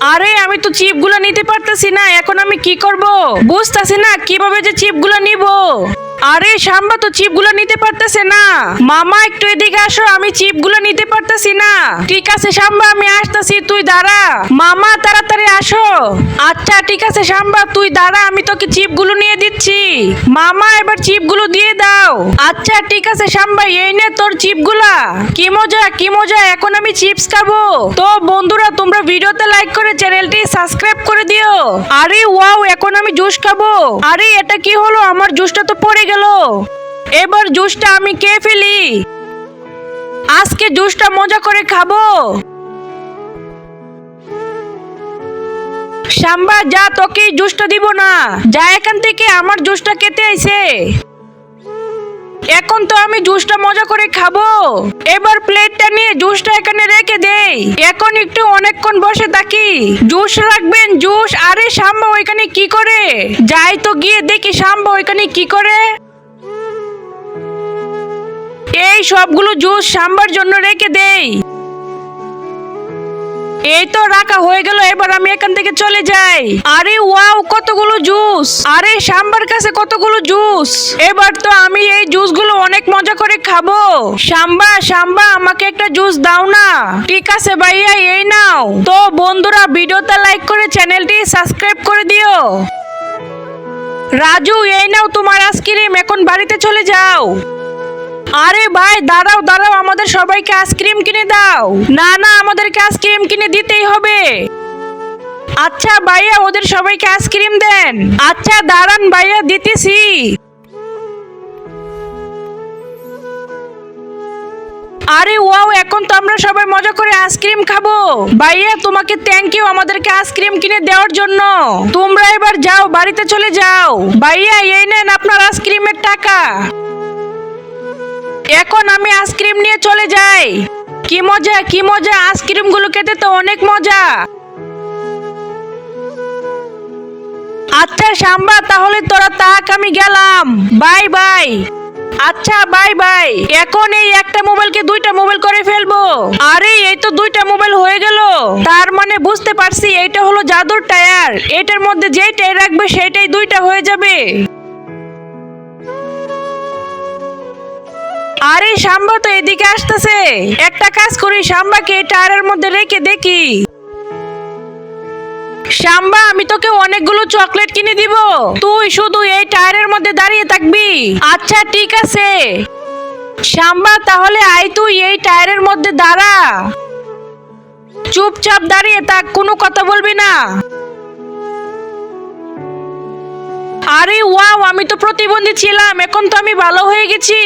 আরে, আমি তো চিপগুলো নিতে পারতেছি না, এখন আমি কি করব? বুঝতেছি না, কীভাবে যে চিপ চিপগুলো নিব? আরে সাম্বা তো চিপ চিপগুলো নিতে পারতেছে না। মামা, একটু এদিকে আসো, আমি চিপ চিপগুলো নিতে পারতেছি না। ঠিক আছে সাম্বা আমি আসতেছি, তুই দাঁড়া। মামা, তাড়াতাড়ি আসো। আচ্ছা ঠিক আছে সাম্বা তুই দাঁড়া, আমি তোকে চিপগুলো নিয়ে দিচ্ছি। মামা, এবার চিপগুলো দিয়ে দাও। আচ্ছা ঠিক আছে সাম্বা এই নে তোর চিপগুলা কি মজা কি মজা, এখন আমি চিপস খাব। তো বন্ধুরা, তোমরা ভিডিওতে লাইক করে চ্যানেলটি সাবস্ক্রাইব করে দিও। আরে ওয়াও, এখন আমি জুস খাব। আরে, এটা কি হলো? আমার জুসটা তো পড়ে গেল। এবার জুসটা আমি কে ফেলি। আজকে জুসটা মজা করে খাব। সাম্বা যা তোকে জুসটা দিব না। যা, এখান থেকে আমার জুসটা কেটে আইছে। এখন তো আমি জুসটা মজা করে খাব। এবার প্লেটটা নিয়ে জুসটা এখানে রেখে দেই। এখন একটু অনেকক্ষণ বসে থাকি। জুস রাখবেন, জুস। আরে সাম্বা ওইখানে কি করে? যাই তো গিয়ে দেখি সাম্বা ওইখানে কি করে? এই সবগুলো জুস সাম্বার জন্য রেখে দেই। এই তো রাখা হয়ে গেল, এবার আমি এখান থেকে চলে যাই। আরে ওয়াও, কতগুলো জুস। আরে সাম্বার কাছে কতগুলো জুস। এবার তো আমি এই জুসগুলো অনেক মজা করে খাব। সাম্বা সাম্বা আমাকে একটা জুস দাও না। ঠিক আছে ভাইয়া, এই নাও। তো বন্ধুরা, ভিডিওটা লাইক করে চ্যানেলটি সাবস্ক্রাইব করে দিও। রাজু, এই নাও তোমার আইসক্রিম, এখন বাড়িতে চলে যাও। আরে ভাই, দাঁড়াও দাঁড়াও, আমাদের সবাইকে আইসক্রিম কিনে দাও। না না, আমাদেরকে আইসক্রিম কিনে দিতেই হবে। আচ্ছা ভাইয়া, ওদের সবাইকে আইসক্রিম দেন। আচ্ছা দাঁড়ান ভাইয়া, দিতেছি। আরে, ওয়াও, এখন তো আমরা সবাই মজা করে আইসক্রিম খাব। ভাইয়া, তোমাকে থ্যাংক ইউ আমাদেরকে আইসক্রিম কিনে দেওয়ার জন্য। তোমরা এবার যাও, বাড়িতে চলে যাও। ভাইয়া, এই নেন আপনার আইসক্রিমের টাকা। এখন আমি আইসক্রিম চলে যাই কি মজা কি মজা আইসক্রিমগুলো খেতে তো অনেক মজা। আচ্ছা সাম্বা তাহলে তোরা তাক আমি গেলাম। Bye bye. আচ্ছা বাই বাই। এখন এই একটা মোবাইলকে দুইটা মোবাইল করে ফেলব। আরে, এই তো দুইটা মোবাইল হয়ে গেল। তার মানে বুঝতে পারছি, এইটা হলো জাদুর টায়ার। এটার মধ্যে যেই টায়ার রাখবে সেটাই দুইটা হয়ে যাবে। আরে সাম্বা তো এদিকে আসতেছে। একটা কাজ করি সাম্বাকে টায়ারের মধ্যে রেখে দেখি। সাম্বা আমি তোকে অনেকগুলো চকলেট কিনে দিব। তুই শুধু এই টায়ারের মধ্যে দাঁড়িয়ে থাকবি। আচ্ছা ঠিক আছে। সাম্বা তাহলে আয় তুই এই টায়ারের মধ্যে দাঁড়া। চুপচাপ দাঁড়িয়ে থাক, কোনো কথা বলবি না। আরে, ওয়াও, আমি তো প্রতিবন্ধী ছিলাম, এখন তো আমি ভালো হয়ে গেছি।